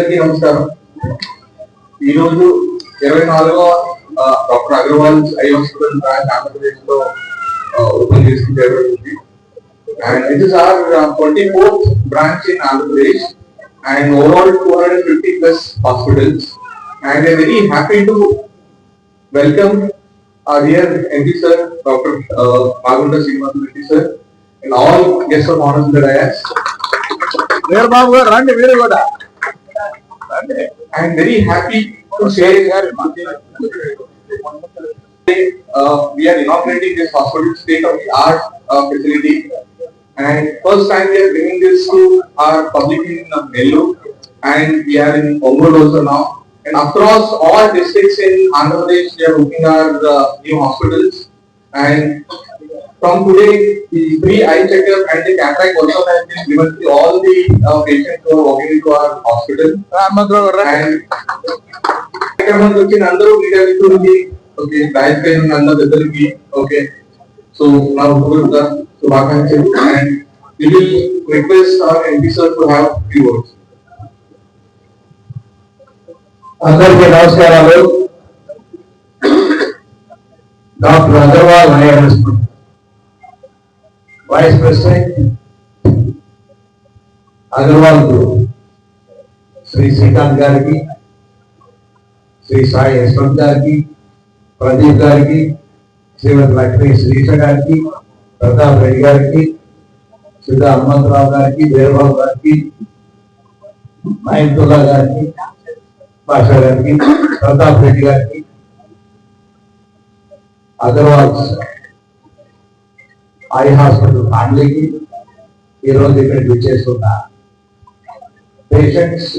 అందరికీ నమస్కారం. ఈరోజు ఇరవై నాలుగవ doctor Agarwal eye hospital branch ఆంధ్రప్రదేశ్లో ఓపెన్ చేసిన జరుగుతుంది and it is our twenty fourth branch in Andhra Pradesh. And overall two hundred fifty plus hospitals. And I very happy to welcome our dear MD sir, Dr. Uh, Magunda Srinivas Reddy sir, and all guests of honors in the dais. Veerababu గారు రండి మీరు కూడా I am very happy to share uh, we are inaugurating this hospital state of the art uh, facility. And first time we are bringing this to our public in uh, Nellore. And we are in Ongole also now. And across all districts in Andhra Pradesh we are opening our uh, new hospitals. And from today the free eye checkup and the cataract also has been given to all the uh, patients who are walking into our hospital. Hanumantharao గారు రండి. And కార్యక్రమానికి వచ్చిన అందరూ media మిత్రులకి okay రాజకీయ పైన ఉన్న అందరిద్దరికి okay so నా హృదయపూర్వక శుభాకాంక్షలు and we will request our MP sir to have few words అందరికీ నమస్కారాలు doctor Agarwal IRS vice president Agarwal group Shri Srikanth గారికి శ్రీ సాయి యశ్వంత్ గారికి ప్రదీప్ గారికి శ్రీమతి లక్ష్మీ శ్రీష గారికి ప్రతాప్ రెడ్డి గారికి సుధా హనుమంతరావు గారికి వీరబాబు గారికి మహేంతుల్లా గారికి భాషా గారికి ప్రతాప్ రెడ్డి గారికి అగర్వాల్ ఐ హాస్పిటల్ ఫ్యామిలీకి ఈరోజు ఇక్కడ విచ్చేస్తున్న patients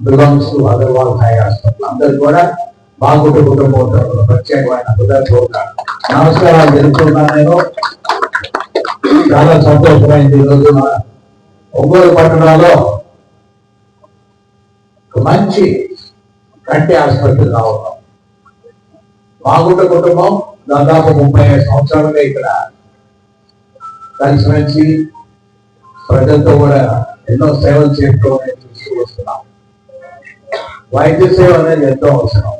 belongs to Agarwal eye hospital అందరు కూడా మా కుటుంబ కుటుంబం ప్రత్యేకమైన హృదయపూర్వక నమస్కారాలు తెలుపుతున్నాను నేను. చాలా సంతోషమైంది ఈరోజు రోజున ఒంగోలు పట్టణంలో మంచి కంటి ఆసుపత్రి రావడం మాగుంట కుటుంబం దాదాపు ముప్పై ఐదు సంవత్సరాలుగా ఇక్కడ కలిసిమెలిసి ప్రజలతో కూడా ఎన్నో సేవలు చేయడం అనేది చూస్తూ వస్తున్నాం. వైద్య సేవ అనేది ఎంతో అవసరం.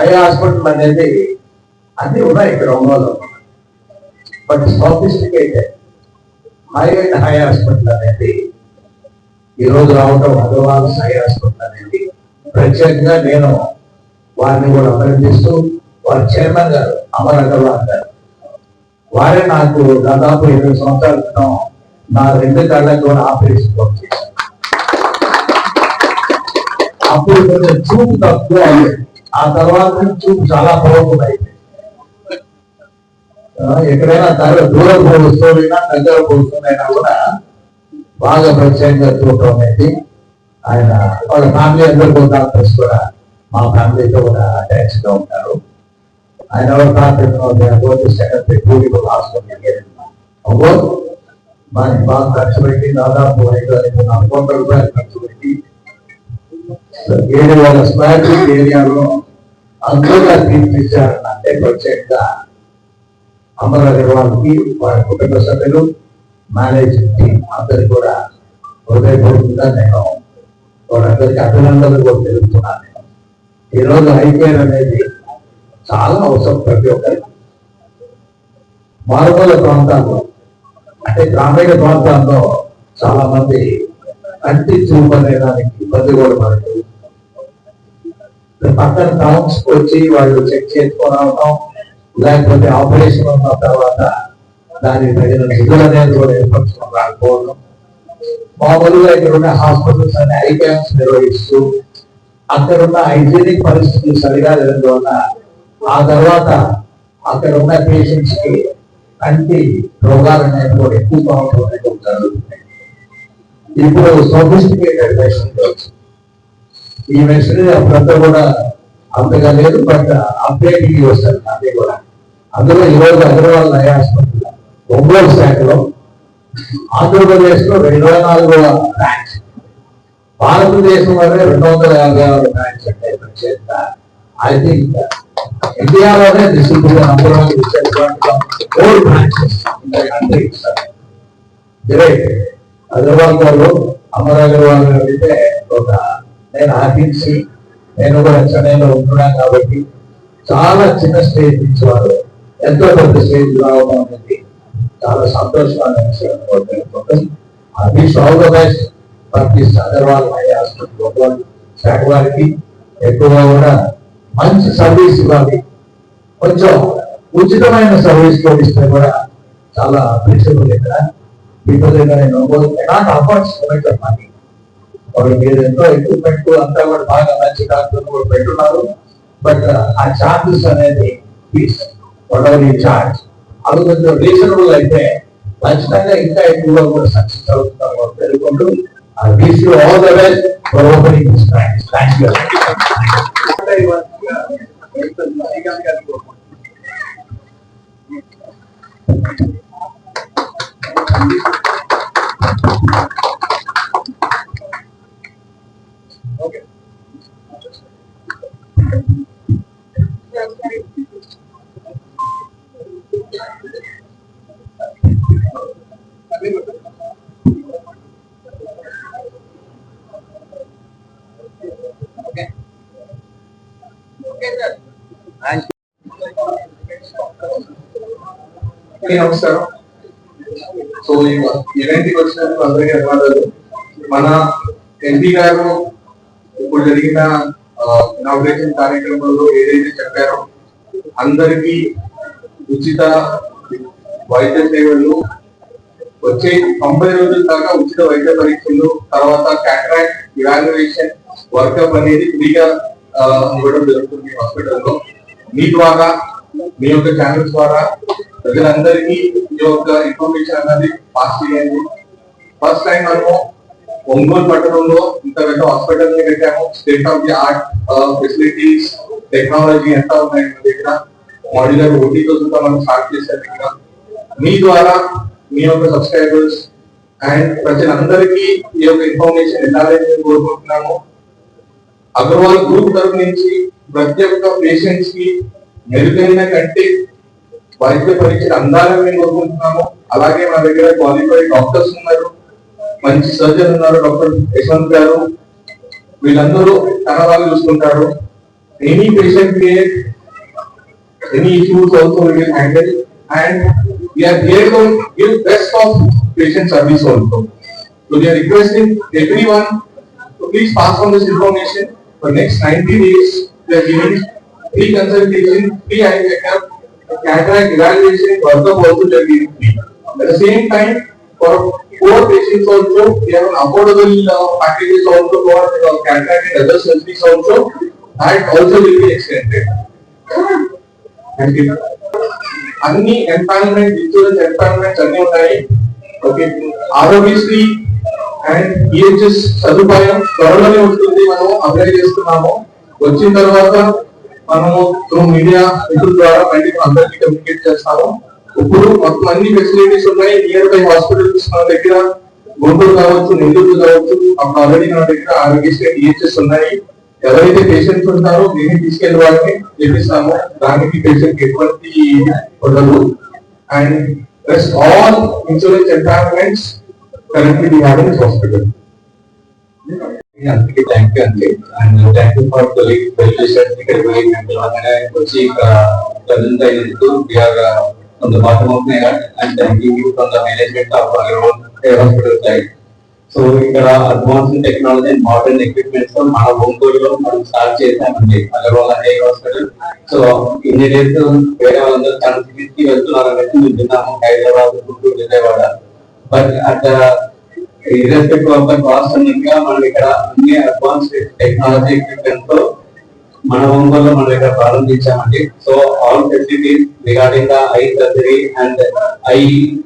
ఐ హాస్పిటల్ అనేది అన్ని ఉన్నాయి ఇక్కడ Ongole but sophisticated eye and eye hospital అనేది ఈ రోజు రావడం హై హాస్పిటల్ అనేది ప్రత్యేకంగా నేను వారిని కూడా అభినందిస్తూ వారి చైర్మన్ గారు అమర్ అగర్వాల్ గారు వారే నాకు దాదాపు ఇరవై సంవత్సరాల క్రితం నా రెండు కళ్ళకు ఆపరేషన్ వర్క్ చేశారు. అప్పుడు కొంచెం చూపు తక్కువ అయింది ఆ తర్వాత చూపు చాలా పవర్ఫుల్ అయింది ఎక్కడైనా దగ్గర దూరం పోస్తున్నా దగ్గర పోస్తున్నా కూడా బాగా ప్రత్యేకంగా చూడటం అనేది ఆయన వాళ్ళ ఫ్యామిలీ అందరికీ డాక్టర్స్ కూడా మా ఫ్యామిలీతో కూడా అటాచ్గా ఉంటారు. అటాచ్గా ఉంటారు ఆయన ఎవరు డాక్టర్ సెక్రటరీ పూరి హాస్పిటల్ అవ్వో మనకి బాగా ఖర్చు పెట్టి దాదాపు ఐదు ఐదు నాలుగు కోట్ల రూపాయలు ఖర్చు పెట్టి ఏడు వేల స్క్వేర్ ఫీట్ ఏరియాలో అందరూ తీర్చిచ్చారు అంటే ప్రత్యేకంగా అమర్ వాళ్ళకి వారి కుటుంబ సభ్యులు మేనేజింగ్ టీం అందరు కూడా హృదయపూర్వకంగా నేను వారందరికీ అభినందనలు కూడా తెలుపుతున్నాను ఈరోజు ఈ రోజు అనేది చాలా అవసరం ప్రతి ఒక్కరికి. మారుమూల ప్రాంతాల్లో అంటే గ్రామీణ ప్రాంతాల్లో చాలా మంది కంటి చూపు అనేదానికి ఇబ్బంది కూడా పడుతుంది పక్కన టౌన్స్ వచ్చి వాళ్ళు చెక్ చేసుకొని రావడం లేకపోతే ఆపరేషన్ ఉన్న తర్వాత దానికి తగిన నిధులు అనేది కూడా ఏర్పరచుకొని రాకపోవడం. మామూలుగా ఇక్కడ ఉన్న హాస్పిటల్స్ అనే ఐ క్యాంప్స్ నిర్వహిస్తూ అక్కడ ఉన్న హైజీనిక్ పరిస్థితులు సరిగా లేనందువల్ల ఆ తర్వాత అక్కడ ఉన్న పేషెంట్స్కి కంటి రోగాలు అనేవి కూడా ఎక్కువ కావడం అనేది జరుగుతుంది. ఇప్పుడు సోఫిస్టికేటెడ్ మెషిన్ ఈ మెషిన్ అప్పుడంతా కూడా అంతగా లేదు బట్ అప్డేటింగ్ వస్తుంది అదే కూడా అందులో ఈరోజు అగ్రవాల్ నయ హాస్పిటల్ ఒంగోలు శాఖలో ఆంధ్రప్రదేశ్లో ఇరవై నాలుగవ బ్రాంచ్. భారతదేశంలోనే రెండు వందల యాభై ఆరు బ్రాంచ్ అంటే ఐ థింక్ ఇండియాలోనే this is number one four branches great Agarwal గారు అమర్ అగర్వాల్ గారు అయితే ఒక నేను ఆర్టీసీ నేను కూడా చెన్నైలో ఉంటున్నాను కాబట్టి చాలా చిన్న స్టేజ్ నుంచి వారు ఎంతో పెద్ద స్టేజ్ రావడం అనేది చాలా సంతోషమైన విషయం అది all the best this Agarwal eye hospital శాఖ వారికి ఎక్కువగా కూడా మంచి సర్వీస్ ఇవ్వాలి కొంచెం ఉచితమైన సర్వీస్తో ఇస్తే కూడా చాలా అప్రిషియబుల్ ఇక్కడ పీపుల్ నేను నాట్ అఫోర్డ్ సో మనీ వాళ్ళు మీరు ఎంతో ఎక్విప్మెంట్ అంతా కూడా బాగా మంచి డాక్టర్ కూడా పెట్టున్నారు బట్ uh, ఆ ఛార్జెస్ అనేది ఫీస్ వాట్ ఈ ఛార్జ్ అది కొంచెం రీజనబుల్ అయితే ఖచ్చితంగా ఇంకా ఎక్కువగా కూడా సక్సెస్ అవుతున్నారు తెలుసుకుంటూ I wish all the best for opening thank you నమస్కారం. సో ఈవెంట్కి వచ్చినందుకు అందరికీ ధన్యవాదాలు. మన ఎంపీ గారు ఇప్పుడు జరిగిన ఇనాగ్రేషన్ కార్యక్రమంలో ఏదైతే చెప్పారో అందరికీ ఉచిత వైద్య సేవలు వచ్చే తొంభై రోజుల దాకా ఉచిత వైద్య పరీక్షలు తర్వాత కాంట్రాక్ట్ ఇవాల్యుయేషన్ వర్కప్ అనేది ఫ్రీగా ఇవ్వడం జరుగుతుంది హాస్పిటల్లో. మీ ద్వారా మీ యొక్క ఛానల్ ద్వారా ప్రజలందరికీ ఈ యొక్క ఇన్ఫర్మేషన్ అనేది పాస్ చేయండి. ఫస్ట్ టైం మనము ఒంగోలు పట్టణంలో ఇంత పెద్ద హాస్పిటల్ని పెట్టాము state of the art facilities technology ఎంత ఉన్నాయి మన దగ్గర. మాడ్యులర్ ఓటీతో కూడా మనం స్టార్ట్ చేశారు ఇక్కడ. మీ ద్వారా మీ యొక్క సబ్స్క్రైబర్స్ అండ్ ప్రజలందరికీ ఈ యొక్క ఇన్ఫర్మేషన్ వెళ్ళాలని మేము కోరుకుంటున్నాము. అగర్వాల్ గ్రూప్ తరఫు నుంచి ప్రతి ఒక్క పేషెంట్స్కి మెరుగైన కంటే వైద్య పరీక్షలు అందాలని మేము కోరుకుంటున్నాము. అలాగే మా దగ్గర క్వాలిఫైడ్ డాక్టర్స్ ఉన్నారు. మంచి సర్జన్ ఉన్నారు డాక్టర్ యశ్వంత్ గారు. వీళ్ళందరూ తన వాళ్ళు చూసుకుంటారు. Any patient any issues issues also handle and we are here to give best of patient service also. So we are requesting everyone to please pass on this information for next 90 days. We are giving free consultation, free eye checkup, cataract evaluation, workup also we are giving free. At the same time, for poor patients also, we have an affordable uh, packages also for uh, cataract and other surgeries also. That also will be extended. Thank you. అన్ని empanelment insurance empanelments అన్ని ఉన్నాయి okay Aarogyasri and EHS సదుపాయం త్వరలోనే ఉంటుంది మనం apply చేస్తున్నాము. వచ్చిన తర్వాత మనము త్రూ మీడియా ఇటు ద్వారా బయటకు అందరికీ కమ్యూనికేట్ చేస్తాము. ఇప్పుడు మొత్తం అన్ని ఫెసిలిటీస్ ఉన్నాయి. నియర్ బై హాస్పిటల్స్ మన దగ్గర గుంటూరు కావచ్చు నెల్లూరు కావచ్చు అప్పుడు ఆల్రెడీ మన దగ్గర ఆరోగ్యశ్రీ ఈహెచ్ఎస్ ఉన్నాయి. ఎవరైతే పేషెంట్స్ ఉంటారో దీన్ని తీసుకెళ్ళి వాళ్ళని చేపిస్తాము దానికి పేషెంట్ ఎటువంటి ఉండదు and rest all insurance empanelments currently we have in hospital అందరికీ థ్యాంక్ యూ అండి and thank you for colleague welfare ఇక్కడ పోయి మేము పిలవగానే వచ్చి ఇక్కడ ప్రజెంట్ అయినందుకు we are from the bottom of my heart and thank you from the management of hospital side so ఇక్కడ అడ్వాన్స్ టెక్నాలజీ అండ్ మోడర్న్ ఎక్విప్మెంట్స్తో మన ఒంగోలులో మనం స్టార్ట్ చేశామండి అగర్వాల్ హై హాస్పిటల్. సో ఇన్ని డేస్ వేరే వాళ్ళందరూ తన సిటీకి వెళ్తున్నారు అనేది మేము విన్నాము Hyderabad Guntur Vijayawada. But at irrespective of the cost అన్నట్టుగా మనం ఇక్కడ అన్ని అడ్వాన్స్ టెక్నాలజీ ఎక్విప్మెంట్తో మన ఒంగోలులో మన దగ్గర ప్రారంభించామండి. So all facilities regarding the eye surgery and eye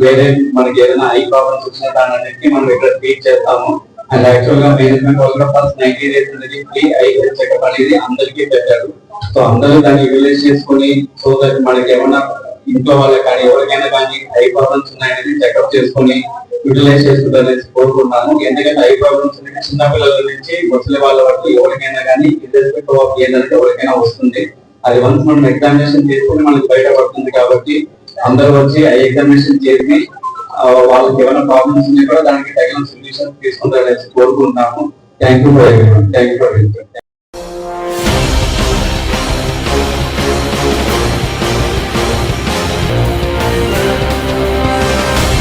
వేరే మనకి ఏదైనా ఐ ప్రాబ్లమ్స్ వచ్చిన దానికి మనం ఇక్కడ ట్రీట్ చేస్తాము. అండ్ యాక్చువల్గా మేనేజ్మెంట్ వాళ్ళు ఫస్ట్ నైన్టీ డేస్ అనేది ఫ్రీ ఐ చెకప్ అనేది అందరికీ పెట్టారు. సో అందరూ దాన్ని యూటిలైజ్ చేసుకుని సో దట్ మనకి ఏమన్నా ఇంట్లో వాళ్ళకి కానీ ఎవరికైనా కానీ ఐ ప్రాబ్లమ్స్ ఉన్నాయనేది చెకప్ చేసుకుని యూటిలైజ్ చేసుకుంటారని కోరుకుంటున్నాము ఎందుకంటే ఐ ప్రాబ్లమ్స్ అనేది చిన్న పిల్లల నుంచి ముసలి వాళ్ళ వరకు ఎవరికైనా కానీ ఆఫ్ ఏంటంటే ఎవరికైనా వస్తుంది. అది వన్స్ మనం ఎగ్జామినేషన్ చేసుకుని మనకి బయటపడుతుంది కాబట్టి అందరూ వచ్చి ఐ ఎగ్జామినేషన్ చేసి వాళ్ళకి ఏమైనా ప్రాబ్లమ్స్ ఉన్నాయి కూడా దానికి తగిన సొల్యూషన్ తీసుకుంటారని కోరుకుంటున్నాము thank you for thank you for